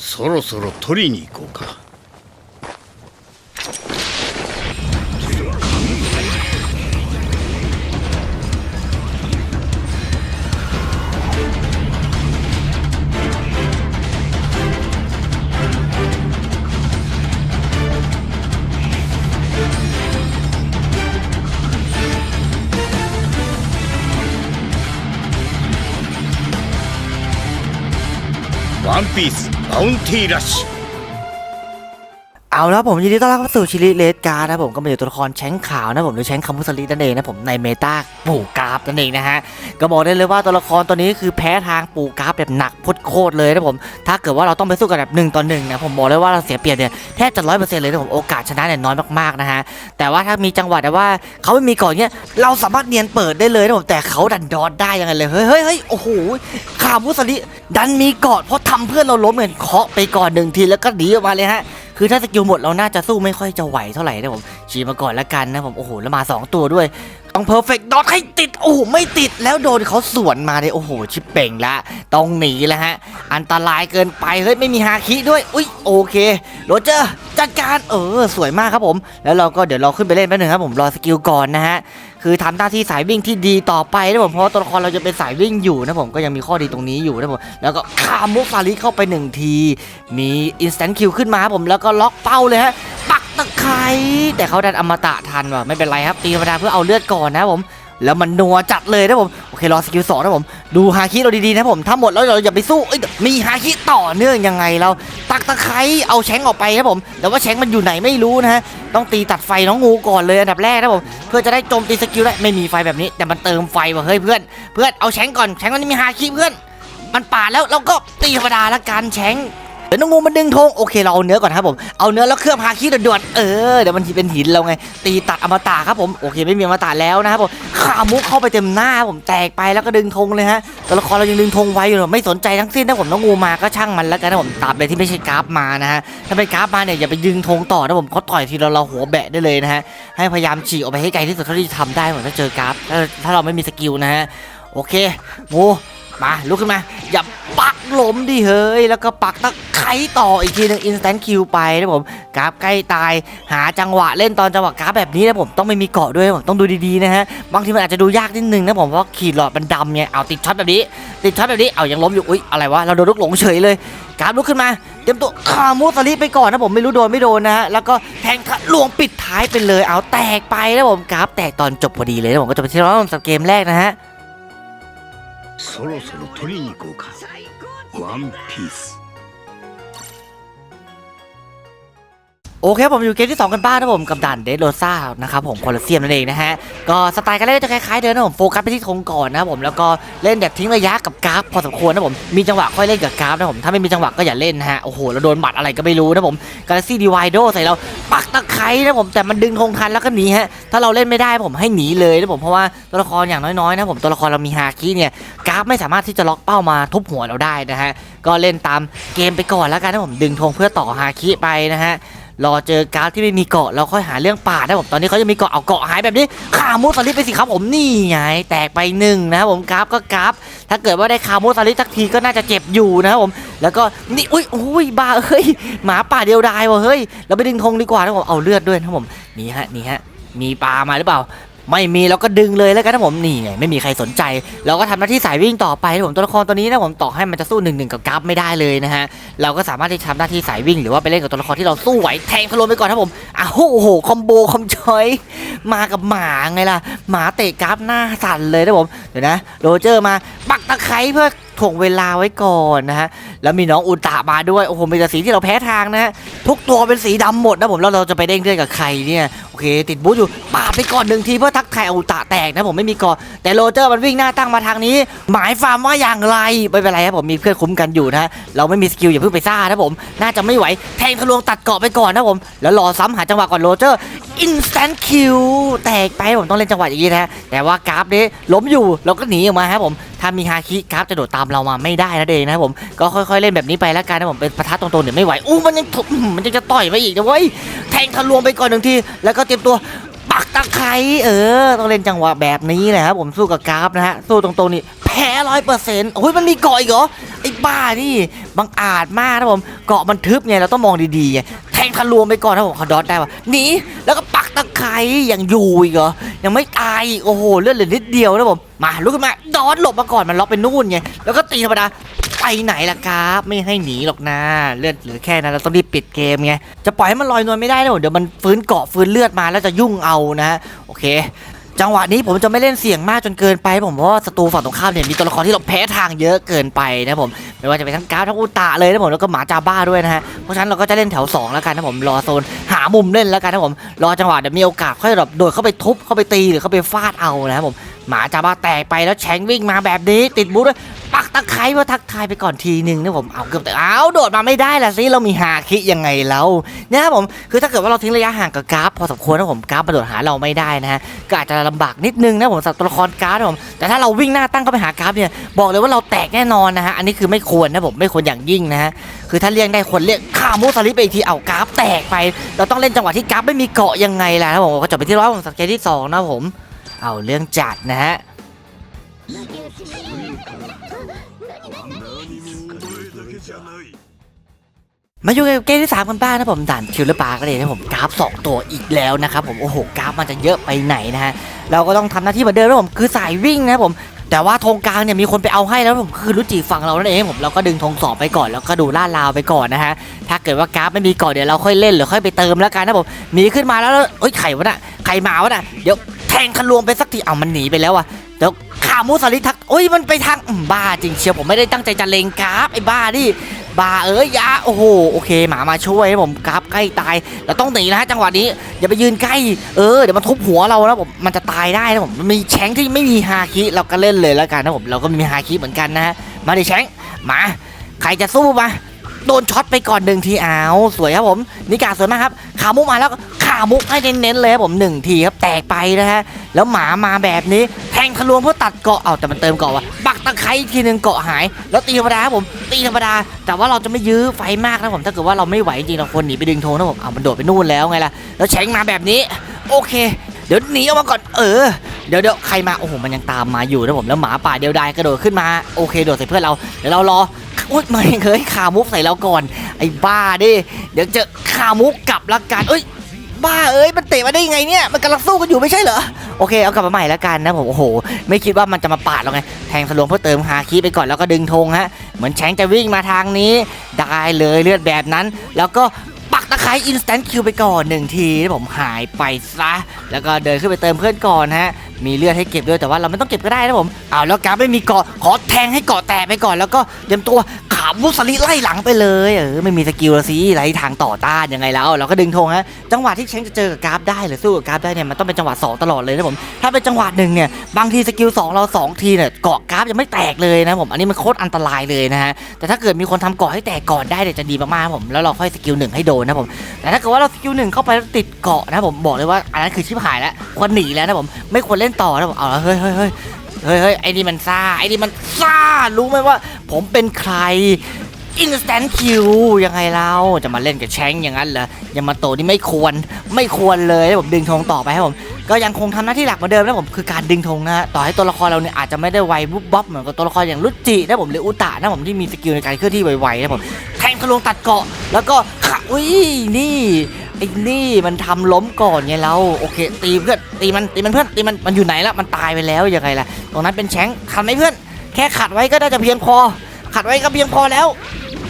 そろそろ取りに行こうか。ワンピース。bounty rush. เอาแล้วผมยินดีต้อนรับเข้าสู่ชิลิเลสการ์นะผมก็เป็นตัวละครแชงขาวนะผมหรือแชงคัมพุสลินั่นเองนะผมในเมตาปู่กราฟนั่นเองนะฮะก็บอกได้เลยว่าตัวละครตัวนี้คือแพ้ทางปู่กราฟแบบหนักโคตรเลยนะผมถ้าเกิดว่าเราต้องไปสู้กันแบบหนึ่งต่อหนึ่งนะผมบอกเลยว่าเราเสียเปรียบเนี่ยแทบจะร้อยเปอร์เซ็นต์เลยนะผมโอกาสชนะเนี่ยน้อยมากๆนะฮะแต่ว่าถ้ามีจังหวะแต่ว่าเขาไม่มีก่อนเนี่ยเราสามารถเนียนเปิดได้เลยนะผมแต่เขาดันดอดได้ยังไงเลยเฮ้ยเฮ้ยเฮ้ยโอ้โหคามุสลิดันมีกอดเพราะทำเพื่อนเราล้มเหมือนเคาะไปก่อนหนึ่งทีแล้วก็หนีออกมาเลยฮะ คือถ้าสกิลหมดเราน่าจะสู้ไม่ค่อยจะไหวเท่าไหร่นะผมฉีดมาก่อนละกันนะผมโอ้โหแล้วมา 2 ตัวด้วยต้องเพอร์เฟกต์ดอทให้ติด โอ้โห ไม่ติดแล้วโดนเขาสวนมาเลยโอ้โห ชิปเป่งละ ต้องหนีแล้วฮะ อันตรายเกินไป เฮ้ย ไม่มีฮาคิด้วย อุ้ยโอเคโรเจอร์จัดการเออ สวยมากครับผม แล้วเราก็เดี๋ยวเราขึ้นไปเล่นแป๊บนึงครับผมรอสกิลก่อนนะฮะคือทำหน้าที่สายวิ่งที่ดีต่อไปนะผมเพราะตัวละครเราจะเป็นสายวิ่งอยู่นะผมก็ยังมีข้อดีตรงนี้อยู่นะผมแล้วก็คามุฟาริเข้าไปหนึ่งที มีอินสแตนคิวขึ้นมาครับผมแล้วก็ล็อกเป้าเลยฮะ แต่เขาดันอมตะทันว่ะไม่เป็นไรครับตีธรรมดาเพื่อเอาเลือดก่อนนะผมแล้วมันนัวจัดเลยนะผมโอเครอสกิลสองนะผมดูฮาคิเราดีๆนะผมถ้าหมดแล้วเราอย่าไปสู้เอ้ยมีฮาคิต่อเนื่องยังไงเรา ตักตะไคร้เอาแชงออกไปนะผมแต่ว่าแชงมันอยู่ไหนไม่รู้นะฮะต้องตีตัดไฟน้องงูก่อนเลยอันดับแรกนะผมเพื่อจะได้โจมตีสกิลได้ไม่มีไฟแบบนี้ แต่มันเติมไฟว่ะเฮ้ยเพื่อนเพื่อนเอาแชงก่อนแชงมันมีฮาคิเพื่อน มันป่าแล้วเราก็ตีธรรมดาละกันแชง เดี๋ยวน้องงูมันดึงธงโอเคเราเอาเนื้อก่อนครับผมเอาเนื้อแล้วเคลื่อบฮาคิด่วนๆเออเดี๋ยวมันเป็นหินเราไง ตีตัดอมตะครับผมโอเคไม่มีอมตะแล้วนะครับผมขามุกเข้าไปเต็มหน้าผมแตกไปแล้วก็ดึงธงเลยฮะตัวละครเรายังดึงธงไว้อยู่ไม่สนใจทั้งสิ้นนะผมน้องงูมาก็ช่างมันแล้วกันนะผมตราบใดที่ไม่ใช่กราฟมานะฮะถ้าเป็นกราฟมาเนี่ยอย่าไปดึงธงต่อนะผมเขาต่อยทีเราเราหัวแบะได้เลยนะฮะให้พยายามฉีกออกไปให้ไกลที่สุดเท่าที่จะทำได้เหมือนถ้าเจอกราฟถ้าเราไม่มีสกิลนะฮะโอเคงู มาลุกขึ้นมา อย่าปักล้มดิเฮ้ย แล้วก็ปักตะไคร้ต่ออีกทีหนึง instant kill ไปนะผมกราฟใกล้ตายหาจังหวะเล่นตอนจังหวะกราฟแบบนี้นะผมต้องไม่มีเกาะด้วยผมต้องดูดีๆนะฮะบางทีมันอาจจะดูยากนิดนึงนะผมเพราะขีดหลอดมันดำไงเอาติดช็อตแบบนี้ติดช็อตแบบนี้เอายังล้มอยู่อุ๊ยอะไรวะเราโดนลูกหลงเฉยเลยกราฟลุกขึ้นมาเตรียมตัวคามูสลิไปก่อนนะผมไม่รู้โดนไม่โดนนะฮะแล้วก็แทงทะลวงปิดท้ายไปเลยเอาแตกไปนะผมกราฟแตกตอนจบพอดีเลยนะผมก็จะไปที่รอบสับเกมแรกนะฮะ そろそろ取りに行こうか。ワンピース。 โอเคผมอยู่เกมที่ 2 กันบ้างนะผมกับด่านเดโรซ่านะครับผมคอลเซียมนั่นเองนะฮะ ก็สไตล์การเล่นก็จะคล้ายๆเดิมนะผมโฟกัสไปที่ธงก่อนนะผมแล้วก็เล่นแบบทิ้งระยะกับกราฟพอสมควรนะผมมีจังหวะค่อยเล่นกับกราฟนะผมถ้าไม่มีจังหวะก็อย่าเล่นนะฮะโอ้โหเราโดนหมัดอะไรก็ไม่รู้นะผมกาแล็กซี่ดีวายโดใส่เราปักตะไคร้นะผมแต่มันดึงธงทันแล้วก็หนีฮะถ้าเราเล่นไม่ได้ผมให้หนีเลยนะผมเพราะว่าตัวละครอย่างน้อยๆนะผมตัวละครเรามีฮาคิเนี่ยกราฟไม่สามารถที่จะล็อกเป้ามาทุบหัวเราได้นะฮะก็เล่นตามเกมไปก่อนแล้วกันนะผมดึงธงเพื่อต่อฮาคิไปนะฮะ รอเจอการ์ดที่ไม่มีเกาะเราค่อยหาเรื่องป่าได้ผมตอนนี้เขาจะมีเกาะเอาเกาะหายแบบนี้ขามูสลิปไปสิครับผมนี่ไงแตกไปหนึ่งนะครับผมกราฟก็กราฟถ้าเกิดว่าได้ขามูสลิปสักทีก็น่าจะเจ็บอยู่นะครับผมแล้วก็นี่อุ้ยอุ้ยบ้าเฮ้ยหมาป่าเดียวดายวะเฮ้ยเราไปดึงธงดีกว่านะผมเอาเลือดด้วยนะครับผมนี่ฮะนี่ฮะมีปลามาหรือเปล่า ไม่มีเราก็ดึงเลยแล้วกันนะผมนี่ไงไม่มีใครสนใจ เราก็ทำหน้าที่สายวิ่งต่อไปนะผมตัวละครตัวนี้นะผมต่อให้มันจะสู้หนึ่งหนึ่งกับกราฟไม่ได้เลยนะฮะเราก็สามารถที่จะทำหน้าที่สายวิ่ง หรือว่าไปเล่นกับตัวละครที่เราสู้ไหวแทงทะลวงไปก่อนนะผมอ้าวโอ้โหคอมโบคอมชอยมากับหมาไงล่ะหมาเตะกราฟหน้าสั่นเลยนะผมเดี๋ยวนะโรเจอร์มาปักตะไคร้เพื่อถ่วงเวลาไว้ก่อนนะฮะ แล้วมีน้องอุลตร้ามาด้วย โอ้โห เป็นสีที่เราแพ้ทางนะฮะ ทุกตัวเป็นสีดำหมดนะผม แล้วเราจะไปเด้งเลือดกับใครเนี่ย เคติดบูทอยู่ปาดไปก่อนหนึ่งทีเพื่อทักทายอุตร้าแตกนะผมไม่มีก่อแต่โรเจอร์มันวิ่งหน้าตั้งมาทางนี้ หมายความว่าอย่างไรไม่เป็นไรครับผมมีเพื่อนคุ้มกันอยู่นะเราไม่มีสกิลอย่าเพิ่งไปซ่านะผมน่าจะไม่ไหวแทงทะลวงตัดเกาะไปก่อนนะผมแล้วรอซ้ำหาจังหวะก่อนโรเจอร์ instant kill แตกไปผมต้องเล่นจังหวะอย่างนี้นะฮะแต่ว่ากราฟนี้ล้มอยู่เราก็หนีออกมาครับผม ถ้ามีฮาคิกราฟจะโดดตามเรามาไม่ได้นะเดงนะผมก็ค่อยๆเล่นแบบนี้ไปแล้วกันนะผมเป็นประทัดตรงๆเดี๋ยวไม่ไหวอู้มันยังมันยังจะต่อยมาอีกนะเว้ยแทงทะลวงไปก่อนหนึ่งทีแล้วก็เตรียมตัวปักตะไคร้เออ ต้องเล่นจังหวะแบบนี้แหละครับผมสู้กับกราฟนะฮะสู้ตรงๆนี่แพ้ร้อยเปอร์เซ็นต์โอ้ยมันมีเกาะอีกเหรอไอ้บ้านี่บังอาจมากนะผมเกาะมันทึบไงเราต้องมองดีๆไงแทงทะลวงไปก่อนนะผมเขาดอทได้ปะหนีแล้วก็ปัก ตะไคร้ยังอยู่อีกเหรอยังไม่ตายอีกโอ้โหเลือดเหลือนิดเดียวนะผมมาลุกขึ้นมาดอทหลบมาก่อนมันล็อกไปนู่นไงแล้วก็ตีธรรมดาไปไหนล่ะครับ ไม่ให้หนีหรอกนะเลือดเหลือแค่นั้นเราต้องรีบปิดเกมไงจะปล่อยให้มันลอยนวลไม่ได้นะผมเดี๋ยวมันฟื้นเกาะฟื้นเลือดมาแล้วจะยุ่งเอานะ โอเคจังหวะนี้ผมจะไม่เล่นเสี่ยงมากจนเกินไปผมเพราะว่าศัตรูฝั่งตรงข้ามเนี่ยมีตัวละครที่เราแพ้ทางเยอะเกินไปนะผมไม่ว่าจะเป็นทั้งกราฟทั้งอุตะเลยนะผมแล้วก็หมาจาบ้าด้วยนะฮะเพราะฉะนั้นเราก็จะเล่นแถว2แล้วกันนะผมรอโซน มุมเล่นแล้วกันนะผมรอจังหวะเดี๋ยวมีโอกาสค่อยแบบโดดเข้าไปทุบเข้าไปตีหรือเข้าไปฟาดเอานะครับผมหมาจาบ้าแตกไปแล้วแฉงวิ่งมาแบบนี้ติดบูธด้วย ตะไคร้ว่าทักทายไปก่อนทีหนึ่งนะผมเอาเกือบแต่เอาโดดมาไม่ได้ละสิเรามีหาคิยังไงแล้วนะครับผมคือถ้าเกิดว่าเราทิ้งระยะห่างกับกราฟพอสมควรนะผมกราฟมาโดดหาเราไม่ได้นะฮะก็อาจจะลำบากนิดนึงนะผมสำหรับตัวละครกร์ดนะผมแต่ถ้าเราวิ่งหน้าตั้งเข้าไปหากร์ดเนี่ยบอกเลยว่าเราแตกแน่นอนนะฮะอันนี้คือไม่ควรนะผมไม่ควรอย่างยิ่งนะฮะคือถ้าเลี่ยงได้ควรเลี่ยงฆ่ามูสลิปไปอีกทีเอากราฟแตกไป เราต้องเล่นจังหวะที่กราฟไม่มีเกาะยังไงล่ะนะผมก็จบไปที่ร้อยผมสังเกตที่สองนะผม เอาเรื่องจัดนะฮะ มาอยู่กับเกมที่3กันบ้างนะผมด่านคิวเลอร์ปาร์กเลยนะผมกราฟ2ตัวอีกแล้วนะครับผมโอ้โหกราฟมันจะเยอะไปไหนนะฮะเราก็ต้องทำหน้าที่เหมือนเดิมนะผมคือสายวิ่งนะผมแต่ว่าธงกลางเนี่ยมีคนไปเอาให้แล้วผมคือรุจิฝั่งเรานั่นเองผมเราก็ดึงธงสองไปก่อนแล้วก็ดูล่าดราวไปก่อนนะฮะถ้าเกิดว่ากราฟไม่มีก่อนเดี๋ยวเราค่อยเล่นหรือค่อยไปเติมแล้วกันนะผมหนีขึ้นมาแล้วเอ้ยไข่วะน่ะไข่หมาวะน่ะเดี๋ยวแทงทะลวงไปสักทีเอามันหนีไปแล้วอะ มูสลิทักโอ้ยมันไปทางบ้าจริงเชียวผมไม่ได้ตั้งใจจะเลงกราฟไอ้บ้าดิบ้าเอ้ยยาโอ้โหโอเค หมามาช่วยให้ผมกราฟใกล้ตายเราต้องหนีนะฮะจังหวะนี้อย่าไปยืนใกล้เออเดี๋ยวมันทุบหัวเราแล้วผมมันจะตายได้นะผมมันมีแชงที่ไม่มีฮาคิเราก็เล่นเลยแล้วกันนะผมเราก็มีฮาคิเหมือนกันนะฮะมาดิแชงมาใครจะสู้มาโดนช็อตไปก่อนหนึ่งทีอ้าวสวยครับผมนิกาสวยมากครับขามุมาแล้ว ขามุกให้เน้นๆเลยครับผมหนึ่งทีครับแตกไปนะฮะแล้วหมามาแบบนี้แทงทะลวงเพื่อตัดเกาะเอาแต่มันเติมเกาะว่ะบักตะไคร้อีกทีหนึ่งเกาะหาย แล้วตีธรรมดาครับผมตีธรรมดา แต่ว่าเราจะไม่ยื้อไฟมากนะผมถ้าเกิดว่าเราไม่ไหวจริงเราควรหนีไปดึงโทนะผมเอามันโดดไปนู่นแล้วไงล่ะแล้วแฉงมาแบบนี้ โอเค เดี๋ยวหนีออกมาก่อนเออเดี๋ยวเดี๋ยวใครมาโอ้โหมันยังตามมาอยู่นะผมแล้วหมาป่าเดียวดายกระโดดขึ้นมาโอเคโดดใส่เพื่อนเราเดี๋ยวเรารออุ้ยไม่เคยขามุกใส่เราก่อน ไอ้บ้าดิเดี๋ยวเจอขามุกกลับละกันเอ้ย บ้าเอ้ยมันเตะมาได้ยังไงเนี่ยมันกำลังสู้กันอยู่ไม่ใช่เหรอโอเคเอากลับมาใหม่แล้วกันนะผมโอ้โห ไม่คิดว่ามันจะมาปาดเราไงแทงสลวงเพื่อเติมฮาคิไปก่อนแล้วก็ดึงธงฮะเหมือนแชงจะวิ่งมาทางนี้ได้เลยเลือดแบบนั้น แล้วก็ ตะไคร้อินสแตนต์คิวไปก่อนหนึ่งทีนะผมหายไปซะ แล้วก็เดินขึ้นไปเติมเพื่อนก่อนฮะ มีเลือดให้เก็บด้วยแต่ว่าเราไม่ต้องเก็บก็ได้นะผมเอาแล้วการไม่มีเกาะขอแทงให้เกาะแตกไปก่อน แล้วก็เตรียมตัวขามุสลิไล่หลังไปเลยเออไม่มีสกิลละสิไรทางต่อต้านยังไงแล้ว เราก็ดึงธงฮะจังหวะที่เชงจะเจอกับกราฟได้หรือสู้กับกราฟได้เนี่ยมันต้องเป็นจังหวะสองตลอดเลยนะผมถ้าเป็นจังหวะหนึ่งเนี่ยบางทีสกิลสองเราสองทีเนี่ยเกาะกราฟยังไม่แตกเลยนะผมอันนี้มันโคตรอันตรายเลยนะฮะแต่ถ้าเกิดมีคนทำเกาะให้แตกก่อนได้เนี่ยจะดีมากๆผมแล้วเราค่อยสกิลหนึ่งให้โดนนะผมแต่ถ้าเกิดว่าเราสกิลหนึ่งเข้าไปแล้วติดเกาะนะผมบอกเลยว่าอันนั้นคือชิบหายแล้วควรหนีแล้วนะผมไม่ควรเล่นต่อนะผมเอาละเฮ้ยเฮ้ยเฮ้ยเฮ้ยเฮ้ยไอ้นี่มันซ่าไอ้นี่มันซ่ารู้ไหมว่า ผมเป็นใครอินสแตนคิวยังไงเราจะมาเล่นกับแชงอย่างนั้นเหรอยังมาโตนี่ไม่ควรไม่ควรเลยผมดึงธงต่อไปให้ผมก็ยังคงทำหน้าที่หลักเหมือนเดิมนะผมคือการดึงธงนะต่อให้ตัวละครเราเนี่ยอาจจะไม่ได้ไวบุบบ๊อบเหมือนกับตัวละครอย่างรุจินะผมหรืออุตะนะผมที่มีสกิลในการเคลื่อนที่ไวๆนะผมแทงทะลวงตัดเกาะแล้วก็ขา อุ้ยนี่ไอ้นี่มันทำล้มก่อนไงเราโอเค ตีเพื่อนตีมันตีมันเพื่อนตีมันมันอยู่ไหนละมันตายไปแล้วยังไงล่ะตรงนั้นเป็นแชงขัดไหมเพื่อน แค่ขัดไว้ก็น่าจะเพียงพอ ขัดไว้ก็เพียงพอแล้ว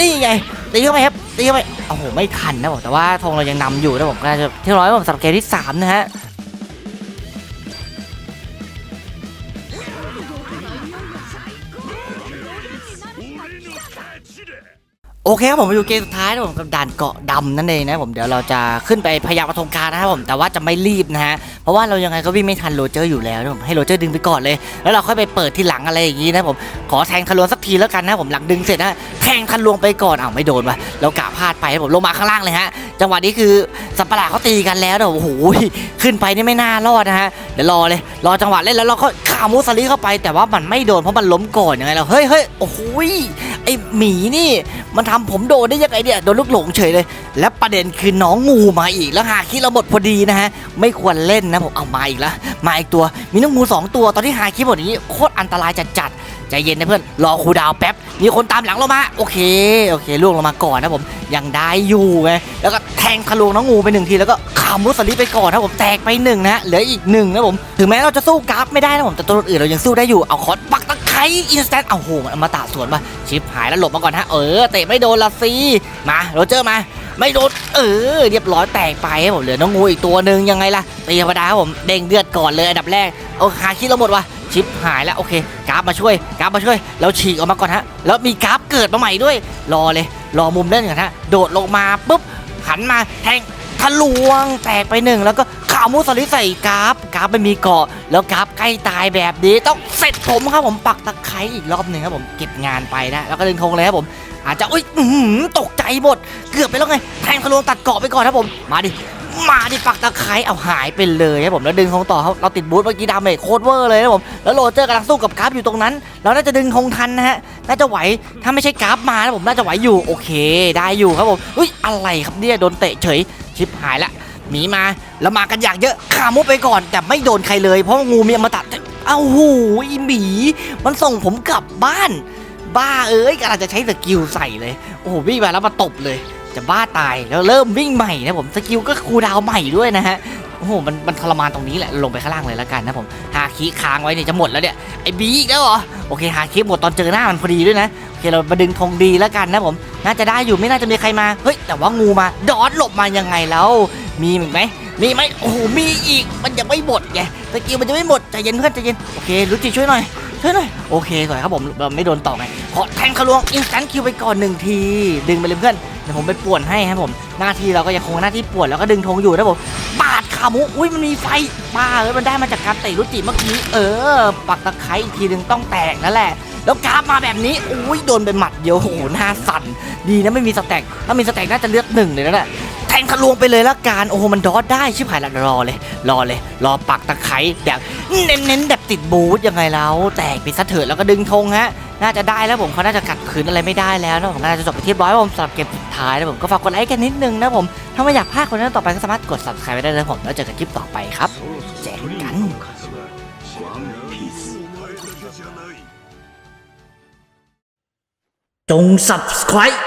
นี่ไงตีเข้าไปครับตีเข้าไปโอ้โหไม่ทันนะผมแต่ว่าธงเรายังนำอยู่นะผมก็น่าจะที่ร้อยผมสับเกมที่สามนะฮะ โอเคครับผมมาอยู่เกมสุดท้ายนะผมกับด่านเกาะดำนั่นเองนะผมเดี๋ยวเราจะขึ้นไปพยายามกระทงการนะครับผมแต่ว่าจะไม่รีบนะฮะเพราะว่าเรายังไงก็วิ่งไม่ทันโรเจอร์อยู่แล้วนะผมให้โรเจอร์ดึงไปก่อนเลย แล้วเราค่อยไปเปิดที่หลังอะไรอย่างนี้นะผมขอแทงทะลวงสักทีแล้วกันนะผมหลังดึงเสร็จนะแทงทะลวงไปก่อนอ้าวไม่โดนวะเรากะพลาดไปผมลงมาข้างล่างเลยฮะ จังหวะนี้คือสัปหลาดเขาตีกันแล้วนะโอ้โหขึ้นไปนี่ไม่น่ารอดนะฮะเดี๋ยวรอเลยรอจังหวะเล่นแล้วเราก็ขามูสลิเข้าไป แต่ว่ามันไม่โดนเพราะมันล้มก่อนยังไงเราเฮ้ยเฮ้ยโอ้โหไอหมีนี่มันทำผมโดนได้ยังไงเนี่ยโดนลูกหลงเฉยเลย และประเด็นคือน้องงูมาอีกแล้วหาคิดเราหมดพอดีนะฮะไม่ควรเล่นนะผมเอามาอีกแล้วมาอีกตัวมีน้องงูสองตัวตอนที่หาคิดหมดนี้โคตรอันตรายจัดจัดๆ ใจเย็นนะเพื่อนรอครูดาวแป๊บมีคนตามหลังเรามาโอเคโอเคล่วงลงมาก่อนนะผมยังได้อยู่ไงแล้วก็แทงทะลวงน้องงูไปหนึ่งทีแล้วก็ขามุสลิไปก่อนนะผมแตกไปหนึ่งนะเหลืออีกหนึ่งนะผมถึงแม้เราจะสู้กราฟไม่ได้นะผมแต่ตัวอื่นเรายังสู้ได้อยู่เอาคอร์สปักตะไคร้อินสแตนเอาโหมันเอมาตาสวนมาชิปหายแล้วหลบมาก่อนฮะเออเตะไม่โดนละสิมาโรเจอร์มาไม่โดนเออเรียบร้อยแตกไปผมเหลือน้องงูอีกตัวหนึ่งยังไงล่ะตีธรรมดาผมเด้งเลือดก่อนเลยอันดับแรกเอาหาคิดเราหมดวะ ชิปหายแล้วโอเคกราฟมาช่วยกราฟมาช่วยแล้วฉีกออกมาก่อนฮะแล้วมีกราฟเกิดมาใหม่ด้วย รอเลย รอมุมเล่นก่อนฮะโดดลงมาปุ๊บหันมาแทงทะลวงแตกไปหนึ่งแล้วก็ข่าวมูสลิใส่กราฟกราฟไม่มีเกาะแล้วกราฟใกล้ตายแบบนี้ต้องเสร็จผมครับผมปักตะไคร้อีกรอบหนึ่งครับผมเก็บงานไปนะแล้วก็ดึงธงเลยครับผมอาจจะอุ้ยตกใจหมดเกือบไปแล้วไงแทงทะลวงตัดเกาะไปก่อนครับผมมาดิ มาดิปักตะไคร้เอาหายไปเลยครับผมแล้วดึงคงต่อเขาเราติดบูธเมื่อกี้ดาเมจโคตรเวอร์เลยนะผมแล้วโรเจอร์กำลังสู้กับกราฟอยู่ตรงนั้น เราน่าจะดึงคงทันนะฮะน่าจะไหวถ้าไม่ใช่กราฟมานะผมน่าจะไหวอยู่โอเค ได้อยู่ครับผมอุ้ยอะไรครับเนี่ยโดนเตะเฉยชิปหายละหมีมาแล้วมากันอย่างเยอะขามุกไปก่อน แต่ไม่โดนใครเลยเพราะงูมีอมตะเอ้าหูยหมี มันส่งผมกลับบ้าน บ้าเอ้ยกำลังจะใช้สกิลใส่เลย โอ้โหวิ่งมาแล้วมาตบเลย จะบ้าตายแล้วเริ่มวิ่งใหม่นะผมสกิลก็คูดาวใหม่ด้วยนะฮะโอ้โหมันมันทรมานตรงนี้แหละลงไปข้างล่างเลยแล้วกันนะผมหาคีค้างไว้เนี่ยจะหมดแล้วเนี่ยไอ้บีอีกแล้วเหรอโอเคหาคีหมดตอนเจอหน้ามันพอดีด้วยนะโอเคเรามาดึงธงดีแล้วกันนะผมน่าจะได้อยู่ไม่น่าจะมีใครมาเฮ้ยแต่ว่างูมาดอดหลบมายังไงแล้วมีอีกไหมมีไหมโอ้โหมีอีกมันยังไม่หมดไงสกิลมันจะไม่หมดใจเย็นเพื่อนใจเย็นโอเครู้จิช่วยหน่อย ช่วยหน่อยโอเคสวยครับผมเราไม่โดนต่อไงขอแทงทะลวงอินสแตนคิวไปก่อนหนึ่งที ดึงไปเลยเพื่อนเดี๋ยวผมไปป่วนให้ครับผม หน้าที่เราก็ยังคงหน้าที่ป่วนแล้วก็ดึงธงอยู่นะผมปาดขามุอุ้ยมันมีไฟบ้าเอ้ยมันได้มาจากการเตะรุจิเมื่อกี้เออ ปักตะไคร้อีกทีหนึ่งต้องแตกนั่นแหละแล้วกราฟมาแบบนี้อุ้ยโดนไปหมัดเดียวโอ้โหหน้าสั่นดีนะไม่มีสแต็กถ้ามีสแต็กน่าจะเลือดหนึ่งเลยนะแหละ แทงทะลวงไปเลยละกันโอ้โหมันดอสได้ชิบหายละรอเลย รอเลย รอปักตะไคร้แบบเน้นเน้นแบบติดบูทยังไงแล้วแตกไปซะเถิดแล้วก็ดึงธงฮะน่าจะได้แล้วผมเขาน่าจะกัดขืนอะไรไม่ได้แล้วนะผมน่าจะจบไปที่ร้อยผมสำหรับเกมสุดท้ายนะผมก็ฝากกดไลค์กันนิดนึงนะผมถ้าไม่อยากพลาดคนนั้นต่อไปก็สามารถกด subscribe ได้เลยผมแล้วเจอกันคลิปต่อไปครับแจ้งกันจง subscribe